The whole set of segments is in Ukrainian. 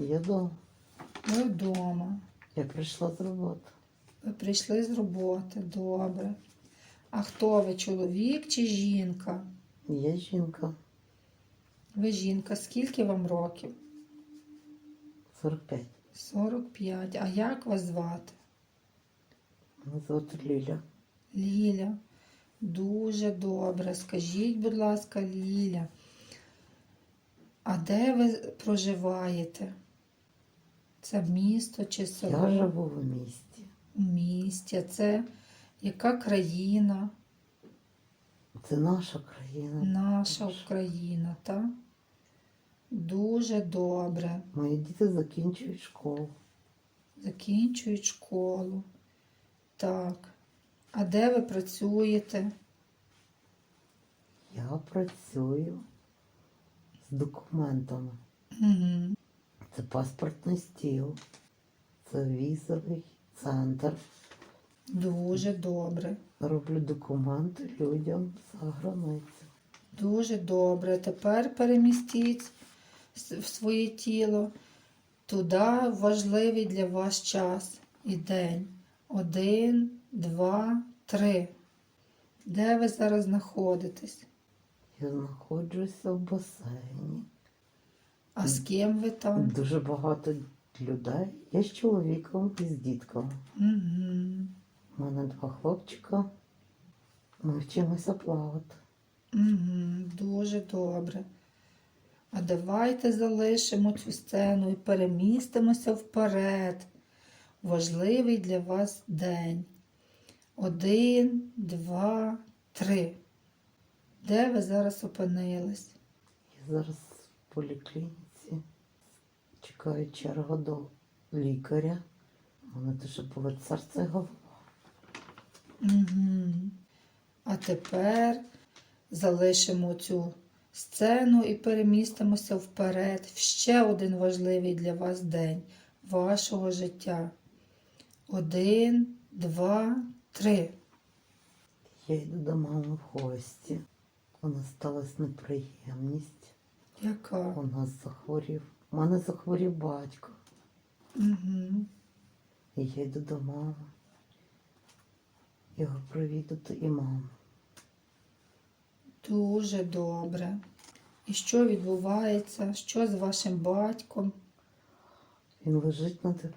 Я дома. Ви вдома. Я прийшла з роботи. Ви прийшли з роботи. Добре. А хто ви, чоловік чи жінка? Я жінка. Ви жінка, скільки вам років? 45. 45. А як вас звати? Мене звати Ліля. Ліля. Дуже добре. Скажіть, будь ласка, Ліля. А де ви проживаєте? Це місто чи село? Я живу в місті. У місті. Це яка країна? Це наша країна. Наша Україна, так? Дуже добре. Мої діти закінчують школу. Закінчують школу. Так. А де ви працюєте? Я працюю з документами. Угу. Це паспортний стіл, це візовий центр. Дуже добре. Роблю документи людям за границю. Дуже добре. Тепер перемістіть в своє тіло туди важливий для вас час і день. Один, два, три. Де ви зараз знаходитесь? Я знаходжуся в басейні. А з ким ви там? Дуже багато людей. Я з чоловіком і з дітками. Угу. У мене два хлопчика. Ми вчимося плавати. Угу. Дуже добре. А давайте залишимо цю сцену і перемістимося вперед. Важливий для вас день. Один, два, три. Де ви зараз опинились? Я зараз поліклініці. Чекаю чергу до лікаря. Мене дуже болить серце голова. Угу. А тепер залишимо цю сцену і перемістимося вперед в ще один важливий для вас день вашого життя. Один, два, три. Я йду до мами в гості. У нас сталася неприємність. Яка? У нас захворів. У мене захворів батько. Угу. І я йду до мами. Його провідати і маму. Дуже добре. І що відбувається? Що з вашим батьком? Він лежить на дивані.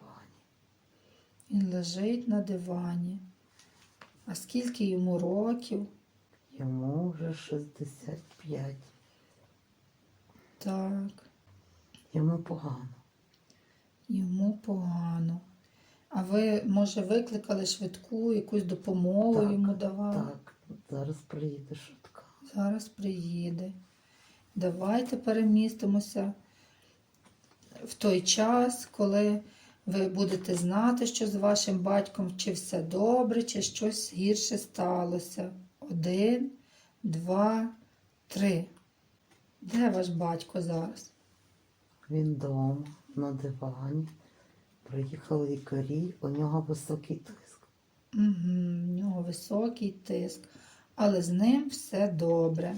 Він лежить на дивані. А скільки йому років? Йому вже 65. Так. Йому погано. Йому погано. А ви, може, викликали швидку, якусь допомогу Так, йому давали? Так, зараз приїде швидка. Зараз приїде. Давайте перемістимося в той час, коли ви будете знати, що з вашим батьком, чи все добре, чи щось гірше сталося. Один, два, три. Де ваш батько зараз? Він вдома, на дивані. Приїхали лікарі, у нього високий тиск. Угу, в нього високий тиск, але з ним все добре.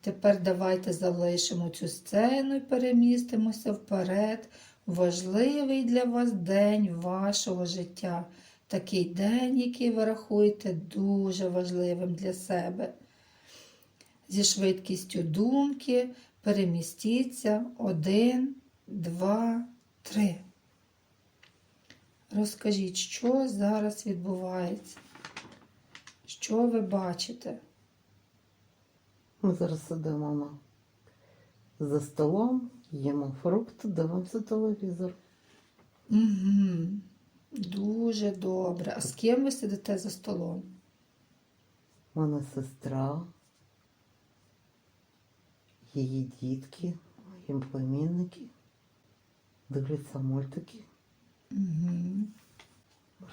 Тепер давайте залишимо цю сцену і перемістимося вперед. Важливий для вас день вашого життя. Такий день, який ви рахуєте дуже важливим для себе. Зі швидкістю думки перемістіться один, два, три. Розкажіть, що зараз відбувається? Що ви бачите? Ми зараз сидимо за столом, їмо фрукти, дивимося телевізор. Угу. Дуже добре. А з ким ви сидите за столом? У мене сестра, її дітки, мої племінники. Дивляться мультики, Угу.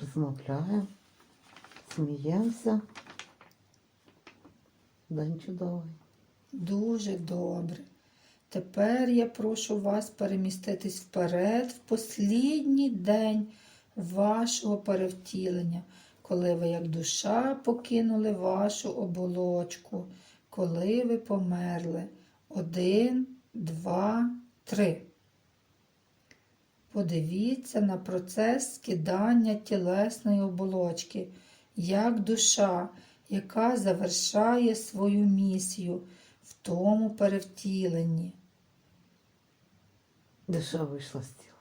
розмовляємо, сміємося. День чудовий. Дуже добре. Тепер я прошу вас переміститись вперед в послідній день вашого перевтілення, коли ви як душа покинули вашу оболочку, коли ви померли. Один, два, три. Подивіться на процес скидання тілесної оболочки, як душа, яка завершає свою місію в тому перевтіленні. Душа вийшла з тіла.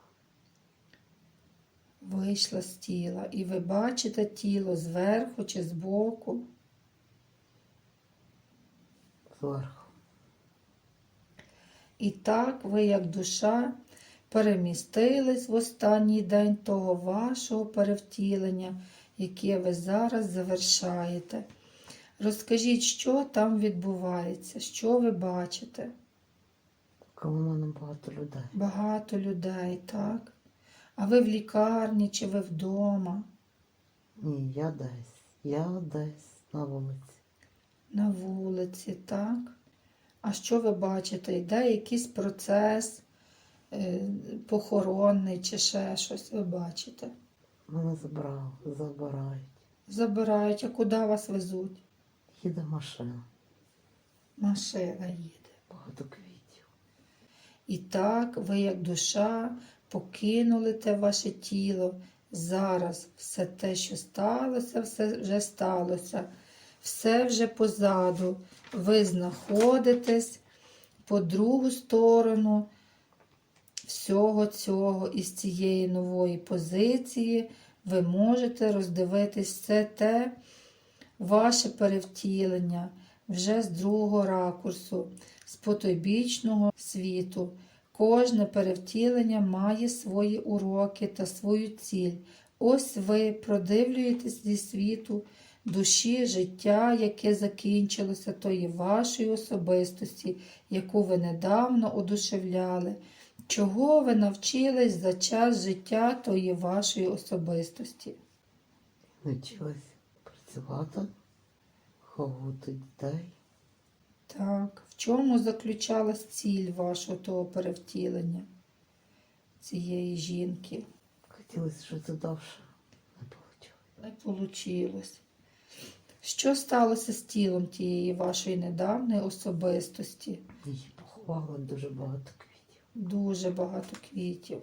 Вийшла з тіла, і ви бачите тіло зверху чи збоку. Зверху. І так ви, як душа, перемістились в останній день того вашого перевтілення, яке ви зараз завершаєте. Розкажіть, що там відбувається, що ви бачите? В багато людей. Багато людей, так? А ви в лікарні чи ви вдома, Ні, я десь. Я десь на вулиці. на вулиці, так? А що ви бачите? Йде якийсь процес е, похоронний чи ще щось ви бачите? Мене забрали, забирають. Забирають, а куди вас везуть? Їде машина, Машина їде. багато квітів. І так ви, як душа, покинули те ваше тіло. Зараз все те, що сталося, все вже сталося. Все вже позаду. Ви знаходитесь по другу сторону всього цього із цієї нової позиції. Ви можете роздивитись все те, ваше перевтілення вже з другого ракурсу, з потойбічного світу. Кожне перевтілення має свої уроки та свою ціль. Ось ви продивлюєтесь зі світу душі, життя, яке закінчилося, тої вашої особистості, яку ви недавно одушевляли. Чого ви навчились за час життя тої вашої особистості? Навчилась працювати, ховати дітей. Так, в чому заключалась ціль вашого того перевтілення цієї жінки? Хотілося жити довше. Не вийшло. Не вийшло. Що сталося з тілом тієї вашої недавньої особистості? Її поховали дуже багато квітів. Дуже багато квітів.